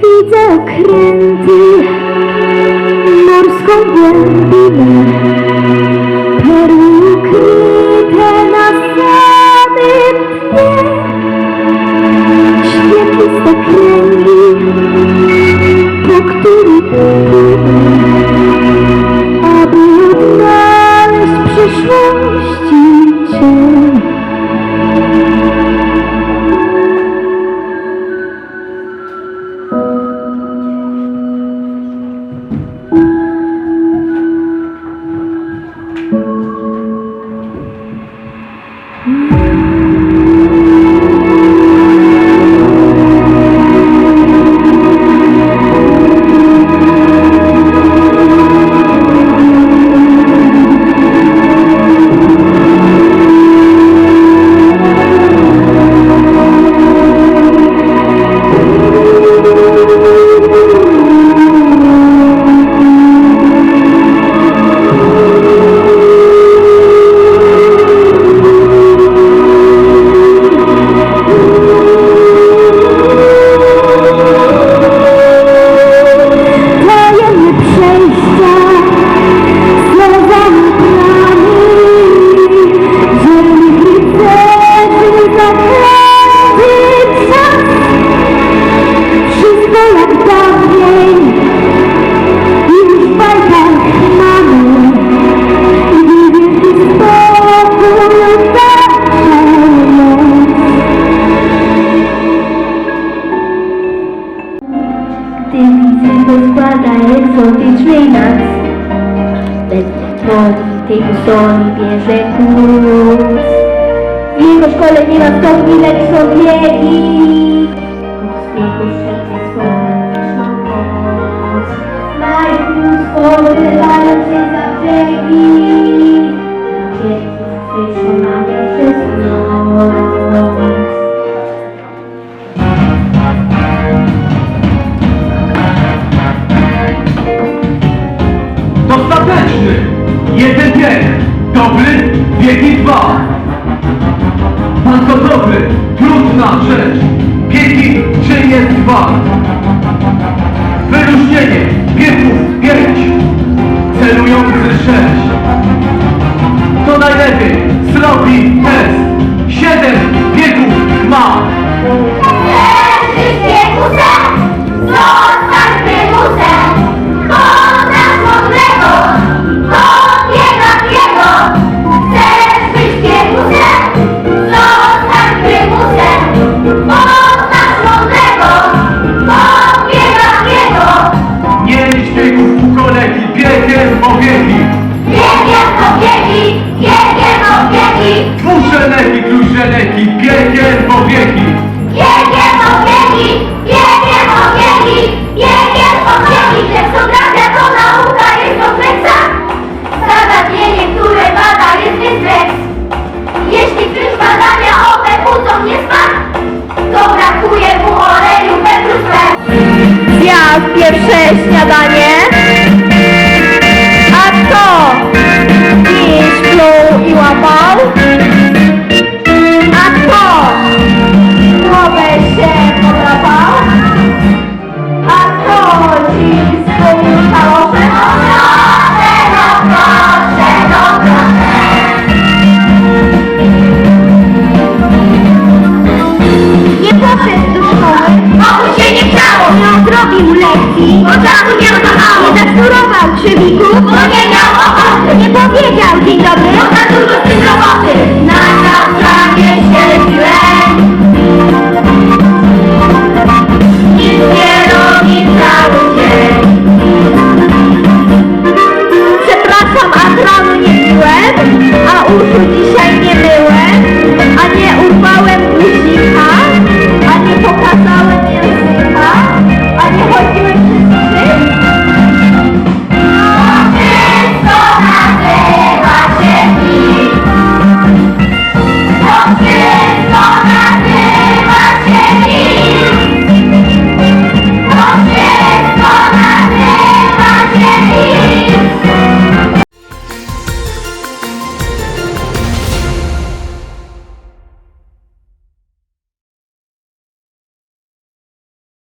Widzę okręty morską głębinę. Gdy wizy pozbada egzotycznej nas troli tej pusoli bierze kurs W jego szkole nie ma stopni, lecz są biegi. Od wieku wszelkie słoneczną pomoc. Mają mnóstwo, dobry! Trudna rzecz! Wieki czy jest dwa? Wyróżnienie! Wieków pięć! Wieków u kolegi, biegiem po wieki! Biegiem pobiegi, biegiem pobiegi! Dwużeleki, trójżeleki, biegiem po wieki! Biegiem 要把年 lekcji, bo nie zakturował krzywików, bo nie miał ochoty, nie powiedział dzień dobry. bo za dużo z tym roboty.